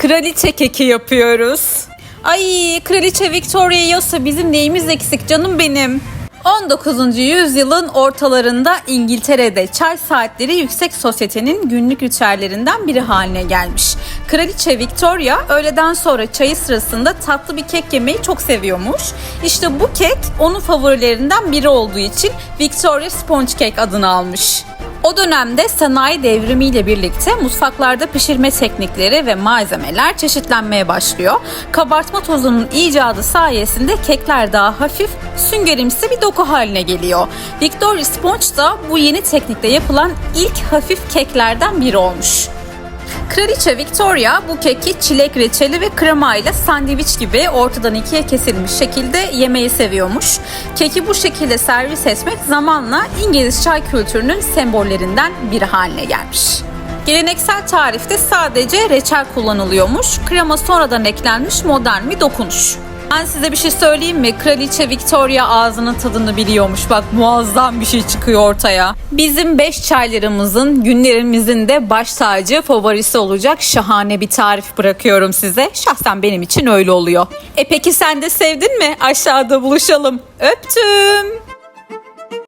kraliçe keki yapıyoruz. Ay kraliçe Victoria yiyorsa bizim neyimiz eksik canım benim. 19. yüzyılın ortalarında İngiltere'de çay saatleri yüksek sosyetenin günlük ritüellerinden biri haline gelmiş. Kraliçe Victoria öğleden sonra çayı sırasında tatlı bir kek yemeyi çok seviyormuş. İşte bu kek onun favorilerinden biri olduğu için Victoria Sponge Cake adını almış. O dönemde sanayi devrimiyle birlikte mutfaklarda pişirme teknikleri ve malzemeler çeşitlenmeye başlıyor. Kabartma tozunun icadı sayesinde kekler daha hafif, süngerimsi bir doku haline geliyor. Victoria Sponge da bu yeni teknikte yapılan ilk hafif keklerden biri olmuş. Kraliçe Victoria bu keki çilek reçeli ve krema ile sandviç gibi ortadan ikiye kesilmiş şekilde yemeyi seviyormuş. Keki bu şekilde servis etmek zamanla İngiliz çay kültürünün sembollerinden biri haline gelmiş. Geleneksel tarifte sadece reçel kullanılıyormuş. Krema sonradan eklenmiş modern bir dokunuş. Ben size bir şey söyleyeyim mi? Kraliçe Victoria ağzının tadını biliyormuş. Bak muazzam bir şey çıkıyor ortaya. Bizim beş çaylarımızın, günlerimizin de baş tacı favorisi olacak şahane bir tarif bırakıyorum size. Şahsen benim için öyle oluyor. E peki sen de sevdin mi? Aşağıda buluşalım. Öptüm.